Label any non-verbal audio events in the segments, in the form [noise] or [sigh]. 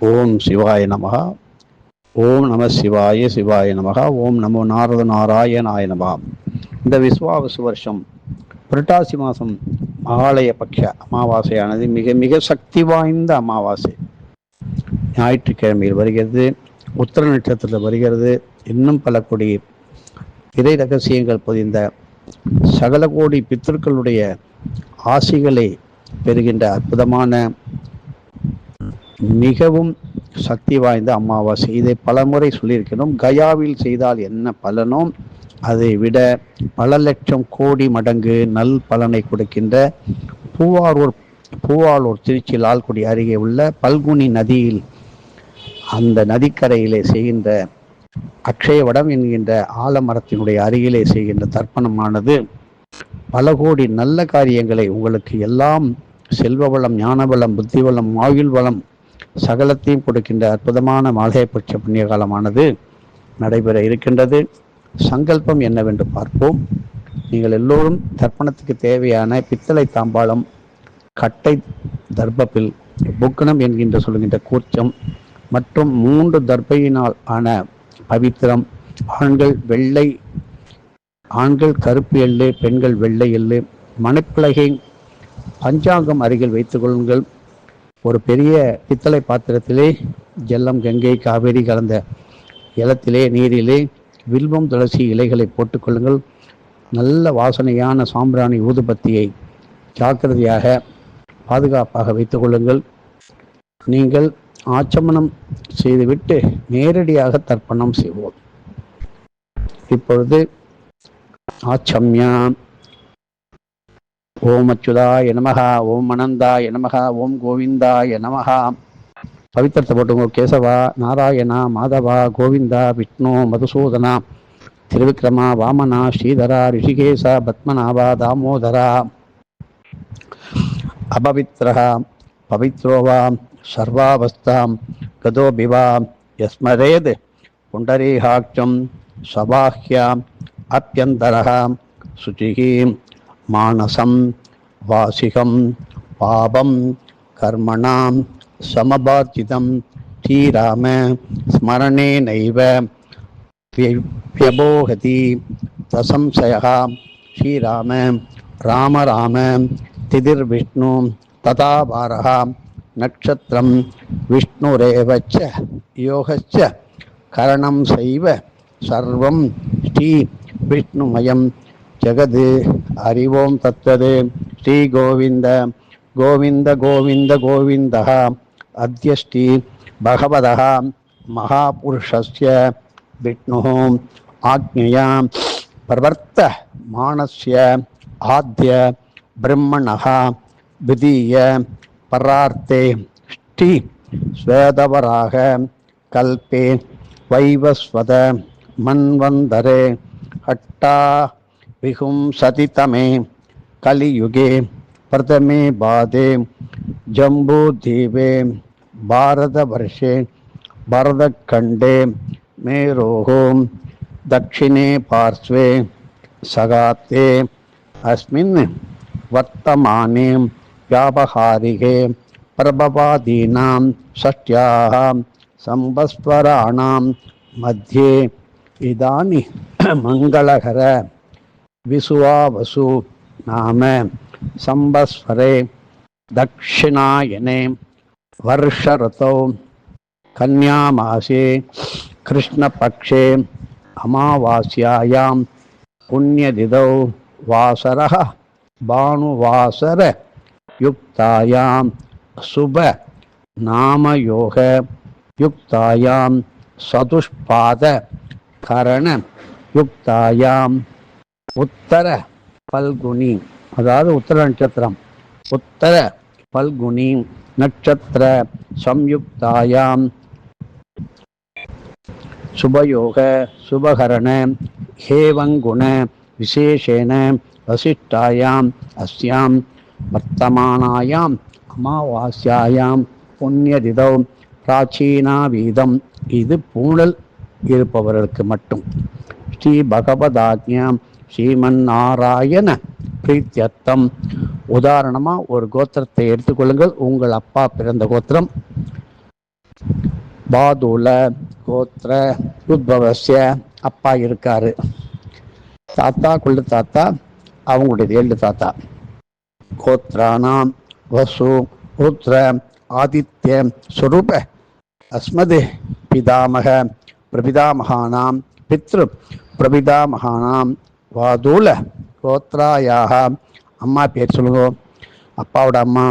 ஓம் சிவாய நமகா ஓம் நம சிவாய சிவாய நமகா ஓம் நமோ நாரத நாராயணாய நமகா இந்த விஸ்வாவசு வருஷம் புரட்டாசி மாதம் மகாலய பட்ச அமாவாசையானது மிக மிக சக்தி வாய்ந்த அமாவாசை. ஞாயிற்றுக்கிழமையில் வருகிறது உத்தர நட்சத்திரத்தில் வருகிறது இன்னும் பல கோடி இறை ரகசியங்கள் பொதிந்த சகல கோடி பித்தர்களுடைய ஆசிகளை பெறுகின்ற அற்புதமான மிகவும் சக்தி வாய்ந்த அமாவாசை. இதை பலமுறை சொல்லியிருக்கிறோம். கயாவில் செய்தால் என்ன பலனோ அதை விட பல லட்சம் கோடி மடங்கு நல் பலனை கொடுக்கின்ற பூவாரூர் பூவாளூர் திருச்சி லால்குடி அருகே உள்ள பல்குனி நதியில் அந்த நதிக்கரையிலே செய்கின்ற அக்ஷயவடம் என்கின்ற ஆலமரத்தினுடைய அருகிலே செய்கின்ற தர்ப்பணமானது. பல கோடி நல்ல காரியங்களை உங்களுக்கு எல்லாம் செல்வ வளம் ஞான வளம் புத்தி வளம் ஆயுள் வளம் சகலத்தையும் கொடுக்கின்ற அற்புதமான மாலையபட்ச புண்ணிய காலமானது நடைபெற இருக்கின்றது. சங்கல்பம் என்னவென்று பார்ப்போம். நீங்கள் எல்லோரும் தர்ப்பணத்துக்கு தேவையான பித்தளை தாம்பாளம் கட்டை தர்ப்பப்பில் புக்கணம் என்கின்ற சொல்கின்ற கூச்சம் மற்றும் மூன்று தர்பையினால் ஆன பவித்திரம் ஆண்கள் வெள்ளை ஆண்கள் கருப்பு எள்ளு பெண்கள் வெள்ளை எள்ளு மணப்பிளகை பஞ்சாங்கம் அருகில் வைத்துக் கொள்ளுங்கள். ஒரு பெரிய பித்தளை பாத்திரத்திலே ஜல்லம் கங்கை காவேரி கலந்த இலத்திலே நீரிலே வில்வம் துளசி இலைகளை போட்டுக்கொள்ளுங்கள் நல்ல வாசனையான சாம்பிராணி ஊதுபத்தியை ஜாக்கிரதையாக பாதுகாப்பாக வைத்துக்கொள்ளுங்கள் நீங்கள் ஆச்சமனம் செய்துவிட்டு நேரடியாக தர்ப்பணம் செய்வோம். இப்பொழுது ஆச்சம்யா. ஓம் அச்சுதாய நமகா ஓம் அனந்தாய நமகா ஓம் கோவிந்தாய நமகா பவித்திரத்தை போட்டுங்க கேசவா நாராயணா மாதவா கோவிந்தா விஷ்ணு மதுசூதனா திருவிக்ரமா வாமனா ஸ்ரீதரா ரிஷிகேசா பத்மநாபா தாமோதரா. அபவித்ரா பவித்ரோவா சர்வாவஸ்தாம் கதோபிவா யஸ்மரேத் புண்டரீகாட்சம் சபாஹ்யாம் அப்பியந்தரः சுச்சிகீம் மானசம் வாசிகம் பாபம் கர்மணாம் சமபார்த்திதம் ஸ்ரீராம ஸ்மரணே நைவ வியபோகதி தசம்சயா ஸ்ரீராம ராம ராம திதிர் விஷ்ணு ததா பாரகா நட்சத்திரம் விஷ்ணுரேவச்ச யோகச்ச கரணம் செய்வ சர்வம் ஸ்ரீ விஷ்ணுமயம் ஜெகது ஹரிவோம் தத்தது ஸ்ரீ கோவிந்த கோவிந்த கோவிந்த கோவிந்த அத்தியஸ்ரீ பகவத மகாபுருஷஸ்ய விஷ்ணு ஆக்ஞயா பிரவர்த்த மானஸ்ய ஆத்ய பிரம்மண விதீய பரார்த்தே ஸ்ரீ ஸ்வேதவராக கல்பே வைவஸ்வத மன்வந்தரே ஹட்டா विहुंसतितमे कलियुगे प्रथमे पादे जम्बूद्वीपे भारतवर्षे भरतखण्डे मेरोः दक्षिणे पार्श्वे सगाते अस्मिन् वर्तमाने व्यावहारिके प्रभवादीनां षष्ट्याः संवत्सराणां मध्ये इदानीं விசுவாவசு நாம சம்பஸ்வரே தட்சிணாயனே வருஷரதோ கன்யாமாசே கிருஷ்ணபக்ஷே அமாவாஸ்யாயாம் புண்ணியதிதௌ வாசர பானுவாசர யுக்தாயாம் சுப நாமயோக யுக்தாயாம் சதுஷ்பாத கரண யுக்தாயாம் உத்தர பல்குனி. அதாவது உத்தர நட்சத்திரம். உத்தர பல்குனி நட்சத்திர சம்யுக்தாயாம். சுபயோக சுபகரண ஹேவங்குண விசேஷேன வசிஷ்டாயாம் அஸ்யாம் வர்த்தமானாயாம் அமாவாஸ்யாயாம் புண்ணியதிதோ பிராச்சீனாவீதம். இது பூணல் இருப்பவர்களுக்கு மட்டும். ஸ்ரீ பகவதாஜ்யாம் ஸ்ரீமன் நாராயண பிரீத்தியர்த்தம். உதாரணமாக ஒரு கோத்திரத்தை எடுத்துக்கொள்ளுங்கள் உங்கள் அப்பா பிறந்த கோத்திரம். பாதுல கோத்திர உத்பவசிய அப்பா இருக்காரு. தாத்தா கொள்ளு தாத்தா அவங்களுடைய ஏழு தாத்தா. கோத்ரானாம் வசு ருத்ர ஆதித்ய ஸ்வரூப அஸ்மது பிதாமக பிரபிதாமகானாம் பித்ரு பிரபிதாமகானாம் வாதூல கோத்ராயாக. அம்மா பேர் சொல்லுங்க அப்பாவோட அம்மா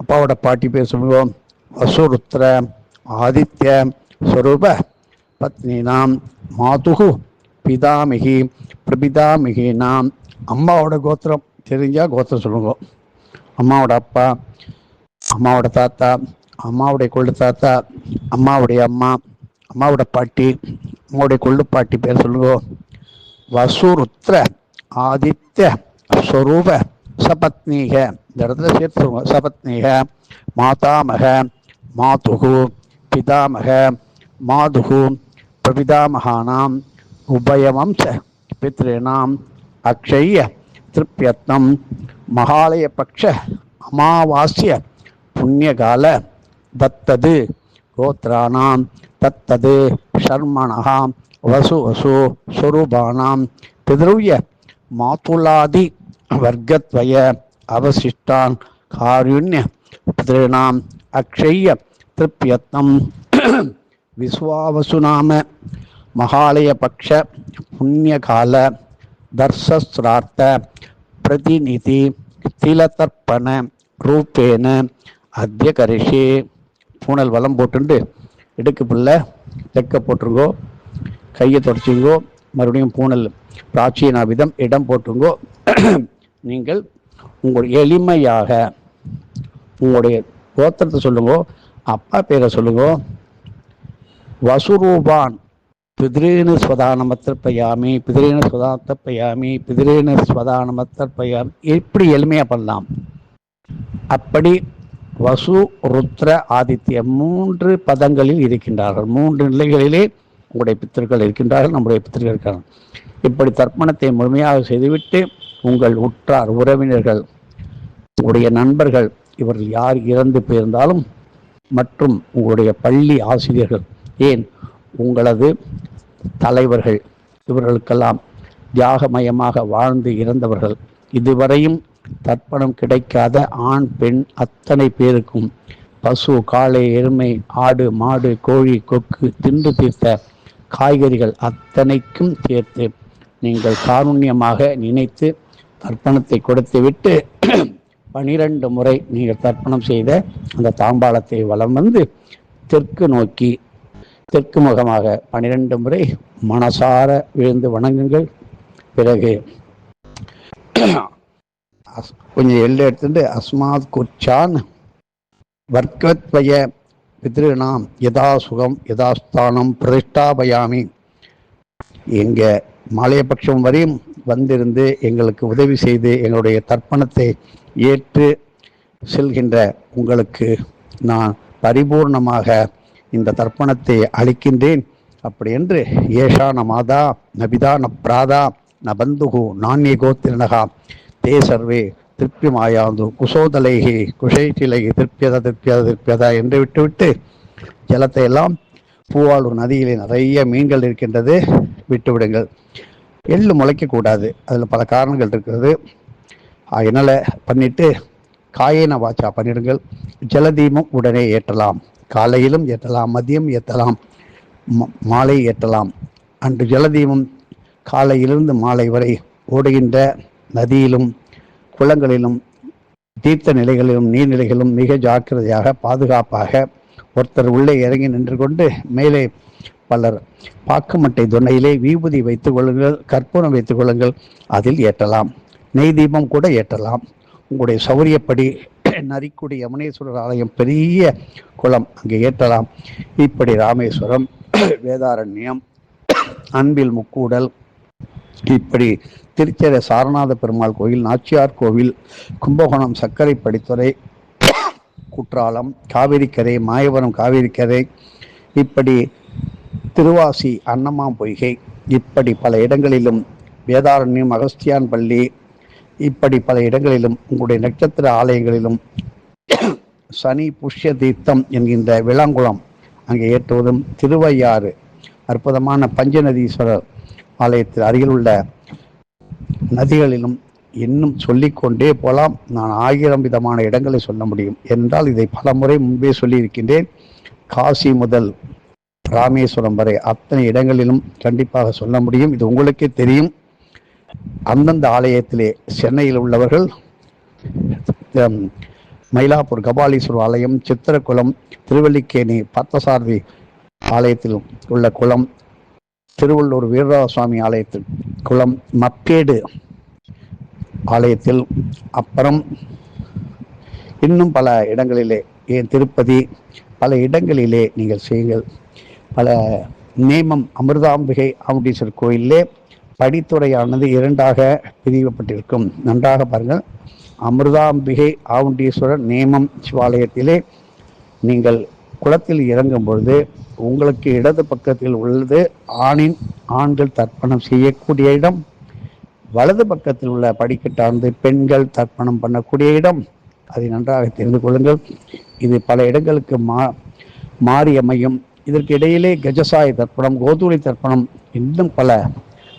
அப்பாவோட பாட்டி பேர் சொல்லுங்க வசுருத்ர ஆதித்ய ஸ்வரூப பத்னினாம் மாதுகு பிதாமிகி பிரபிதாமிகினாம் அம்மாவோட கோத்திரம் தெரிஞ்சால் கோத்திரம் சொல்லுங்க. அம்மாவோட அப்பா அம்மாவோட தாத்தா அம்மாவுடைய கொள்ளு தாத்தா அம்மாவுடைய அம்மா அம்மாவோட பாட்டி அம்மாவுடைய கொள்ளு பாட்டி பேர் சொல்லுங்க. வசுருத்ர ஆதித்ய ஸ்வரூப சபத்னீக இந்த இடத்துல சேர்த்து சபத்னீக மாதாமக மாதுகு பிதாமக மாதுகு பிரபிதாமகானாம் உபயவம்ச பித்ருணாம் திருப்பியத்னம் மகாலய பட்ச அமாவாசிய புண்ணியகால தத்தது கோத்ராணாம் தத்தது ஷர்மணா வசு வசு ஸ்வரூபானாம் பிதృவ்ய மாத்துலாதி வர்க்கத்வய அவசிஷ்டான் காருண்ய பிதॄணாம் அக்ஷய திருப்யத்னம். விஸ்வாவசுநாம மகாலயபக்ஷ புண்ணியகால தர்சஸ்ரார்த்த பிரதிநிதி திலதர்ப்பண ரூபேன அத்திய கரிஷி பூனல் வளம் போட்டுண்டு இடுக்கு பிள்ளை தெக்க போட்டிருக்கோம். கையை தொடச்சிங்கோ மறுபடியும் பூனல் பிராச்சீனாவிதம் இடம் போட்டுங்கோ. [clears throat] நீங்கள் உங்கள் எளிமையாக உங்களுடைய கோத்திரத்தை சொல்லுங்கோ அப்பா பேரை சொல்லுங்கோ. வசுரூபான் பிதிரேன ஸ்வதானமத்தற்பயாமி பிதிரேன ஸ்வதாத்தப்பயாமி பிதிரேன ஸ்வதானமத்தற்பயாமி. எப்படி எளிமையாக பண்ணலாம்? அப்படி வசு ருத்ர ஆதித்ய மூன்று பதங்களில் இருக்கின்றார்கள். மூன்று நிலைகளிலே உங்களுடைய பித்தர்கள் இருக்கின்றார்கள் நம்முடைய பித்தர்கள் இருக்கார்கள் இப்படி தர்ப்பணத்தை முழுமையாக செய்துவிட்டு உங்கள் உற்றார் உறவினர்கள் உங்களுடைய நண்பர்கள் இவர்கள் யார் இறந்து போயிருந்தாலும் மற்றும் உங்களுடைய பள்ளி ஆசிரியர்கள் ஏன் உங்களது தலைவர்கள் இவர்களுக்கெல்லாம் தியாகமயமாக வாழ்ந்து இறந்தவர்கள். இதுவரையும் தர்ப்பணம் கிடைக்காத ஆண் பெண் அத்தனை பேருக்கும் பசு காளை எருமை ஆடு மாடு கோழி கொக்கு தின்று தீர்த்த காய்கறிகள் அத்தனைக்கும் சேர்த்து நீங்கள் காருண்யமாக நினைத்து தர்ப்பணத்தை கொடுத்துவிட்டு [clears throat] பனிரெண்டு முறை நீங்கள் தர்ப்பணம் செய்த அந்த தாம்பாளத்தை வலம் வந்து தெற்கு நோக்கி தெற்கு முகமாக பனிரெண்டு முறை மனசார விழுந்து வணங்குங்கள். பிறகு [clears throat] அஸ்- கொஞ்சம் எள்ளு எடுத்துட்டு அஸ்மாத் குச்சான் வர்க்கத்வய பித்ருணாம் யதா சுகம் யதாஸ்தானம் பிரதிஷ்டாபயாமி எங்கள் மாலையபட்சம் வரையும் வந்திருந்து எங்களுக்கு உதவி செய்து எங்களுடைய தர்ப்பணத்தை ஏற்று செல்கின்ற உங்களுக்கு நான் பரிபூர்ணமாக இந்த தர்ப்பணத்தை அளிக்கின்றேன். அப்படி என்று ஏஷா ந மாதா நபிதா ந பிராதா ந பந்துகு நானிய கோத்திரனகா தே சர்வே திருப்தி மாயாது குசோதலைகி குஷைச்சிலைகி திருப்பியதா திருப்பியதா திருப்பியதா என்று விட்டுவிட்டு ஜலத்தை எல்லாம் பூவாளூர் நதியிலே நிறைய மீன்கள் இருக்கின்றது விட்டுவிடுங்கள். எள்ளு முளைக்கக்கூடாது. அதில் பல காரணங்கள் இருக்கிறது. அதனால் பண்ணிட்டு காயேன வாச்சா பண்ணிடுங்கள். ஜலதீபம் உடனே ஏற்றலாம். காலையிலும் ஏற்றலாம் மதியம் ஏற்றலாம் மாலை ஏற்றலாம். அன்று ஜலதீபம் காலையிலிருந்து மாலை வரை ஓடுகின்ற நதியிலும் குளங்களிலும் தீர்த்த நிலைகளிலும் நீர்நிலைகளிலும் மிக ஜாக்கிரதையாக பாதுகாப்பாக ஒருத்தர் உள்ளே இறங்கி நின்று கொண்டு மேலே பலர் பாக்குமட்டை துணையிலே விபூதி வைத்துக் கொள்ளுங்கள் கற்பூரம் வைத்துக் கொள்ளுங்கள் அதில் ஏற்றலாம். நெய் தீபம் கூட ஏற்றலாம். உங்களுடைய சௌரியப்படி நரிக்குடி யமுனேஸ்வரர் ஆலயம் பெரிய குளம் அங்கே ஏற்றலாம். இப்படி ராமேஸ்வரம் வேதாரண்யம் அன்பில் முக்கூடல் இப்படி திருச்செர சாரநாத பெருமாள் கோயில் நாச்சியார் கோவில் கும்பகோணம் சர்க்கரை படித்துறை குற்றாலம் காவிரிக்கரை மாயவரம் காவிரிக்கரை இப்படி திருவாசி அன்னமாம் பொய்கை இப்படி பல இடங்களிலும் வேதாரண்யம் அகஸ்தியான் பள்ளி இப்படி பல இடங்களிலும் உங்களுடைய நட்சத்திர ஆலயங்களிலும் சனி புஷ்ய தீர்த்தம் என்கின்ற விளாங்குளம் அங்கே ஏற்றுவதும் திருவையாறு அற்புதமான பஞ்சநதீஸ்வரர் ஆலயத்தில் அருகில் உள்ள நதிகளிலும் இன்னும் சொல்லிக்கொண்டே போலாம். நான் ஆயிரம் விதமான இடங்களை சொல்ல முடியும். என்றால் இதை பல முறை முன்பே சொல்லியிருக்கின்றேன். காசி முதல் ராமேஸ்வரம் வரை அத்தனை இடங்களிலும் கண்டிப்பாக சொல்ல முடியும். இது உங்களுக்கே தெரியும். அந்தந்த ஆலயத்திலே சென்னையில் உள்ளவர்கள் மயிலாப்பூர் கபாலீஸ்வரர் ஆலயம் சித்திரக்குளம் திருவல்லிக்கேணி பார்த்தசாரதி ஆலயத்தில் உள்ள குளம் திருவள்ளூர் வீரராஜ சுவாமி ஆலயத்தில் குளம் மப்பேடு ஆலயத்தில் அப்புறம் இன்னும் பல இடங்களிலே ஏன் திருப்பதி பல இடங்களிலே நீங்கள் செய்யுங்கள். பல நேமம் அமிர்தாம்பிகை அமுடீஸ்வர் கோயிலே படித்துறையானது இரண்டாக பிரிக்கப்பட்டிருக்கும். நன்றாக பாருங்கள். அமிர்தாம்பிகை ஆவுண்டீஸ்வரர் நேமம் சிவாலயத்திலே நீங்கள் குளத்தில் இறங்கும் பொழுது உங்களுக்கு இடது பக்கத்தில் உள்ளது ஆணின் ஆண்கள் தர்ப்பணம் செய்யக்கூடிய இடம் வலது பக்கத்தில் உள்ள படிக்கட்டானது பெண்கள் தர்ப்பணம் பண்ணக்கூடிய இடம். அதை நன்றாக தெரிந்து கொள்ளுங்கள். இது பல இடங்களுக்கு மா மாறி அமையும். இதற்கு இடையிலே கஜசாய தர்ப்பணம் கோதுளி தர்ப்பணம் இன்னும் பல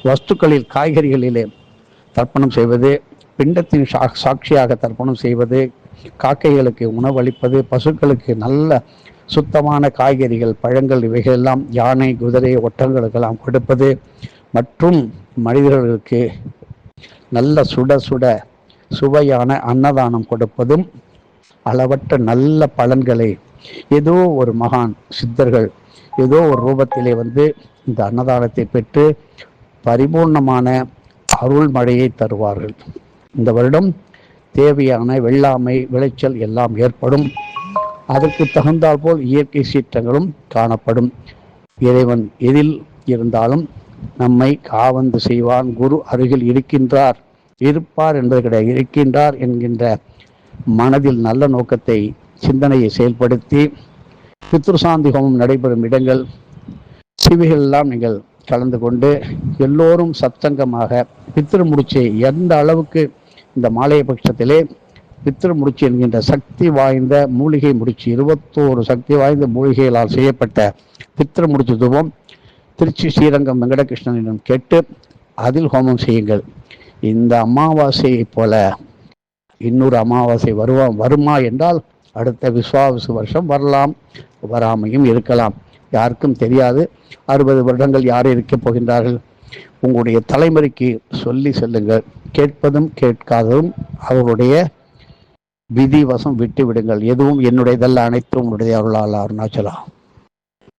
வஸ்துக்களில் காய்கறிகளிலே தர்ப்பணம் செய்வது பிண்டத்தின் சா சாட்சியாக தர்ப்பணம் செய்வது காக்கைகளுக்கு உணவளிப்பது பசுக்களுக்கு நல்ல சுத்தமான காய்கறிகள் பழங்கள் இவைகளெல்லாம் யானை குதிரை ஒட்டங்களுக்கெல்லாம் கொடுப்பது மற்றும் மனிதர்களுக்கு நல்ல சுட சுட சுவையான அன்னதானம் கொடுப்பதும் அளவற்ற நல்ல பலன்களை ஏதோ ஒரு மகான் சித்தர்கள் ஏதோ ஒரு ரூபத்திலே வந்து இந்த அன்னதானத்தை பெற்று பரிபூர்ணமான அருள் மழையை தருவார்கள். இந்த வருடம் தேவையான வெள்ளாமை விளைச்சல் எல்லாம் ஏற்படும். அதற்கு தகுந்தால் போல் இயற்கை சீற்றங்களும் காணப்படும். இறைவன் எதில் இருந்தாலும் நம்மை காவந்து செய்வான். குரு அருகில் இருக்கின்றார். இருப்பார் என்பது கிடையாது இருக்கின்றார் என்கின்ற மனதில் நல்ல நோக்கத்தை சிந்தனையை செயல்படுத்தி பித்ருசாந்தி ஹோமம் நடைபெறும் இடங்கள் சிவிகள் எல்லாம் நீங்கள் கலந்து கொண்டு எல்லோரும் சத்சங்கமாக பித்திரு முடிச்சை எந்த அளவுக்கு இந்த மாலைய பட்சத்திலே பித்திரு முடிச்சு என்கின்ற சக்தி வாய்ந்த மூலிகை முடிச்சு இருபத்தோரு சக்தி வாய்ந்த மூலிகைகளால் செய்யப்பட்ட பித்திரு முடிச்சு தூபம் திருச்சி ஸ்ரீரங்கம் வெங்கடகிருஷ்ணனிடம் கேட்டு அதில் ஹோமம் செய்யுங்கள். இந்த அமாவாசையைப் போல இன்னொரு அமாவாசை வருவா வருமா என்றால் அடுத்த விஸ்வாவிசு வருஷம் வரலாம். வராமையும் இருக்கலாம். யாருக்கும் தெரியாது. அறுபது வருடங்கள் யார் இருக்கப் போகின்றார்கள்? உங்களுடைய தலைமுறைக்கு சொல்லி செல்லுங்கள். கேட்பதும் கேட்காததும் அவருடைய விதிவசம் விட்டு விடுங்கள் எதுவும் என்னுடையதல்ல அனைத்தும் உங்களுடைய அருளால் அருணாச்சலா.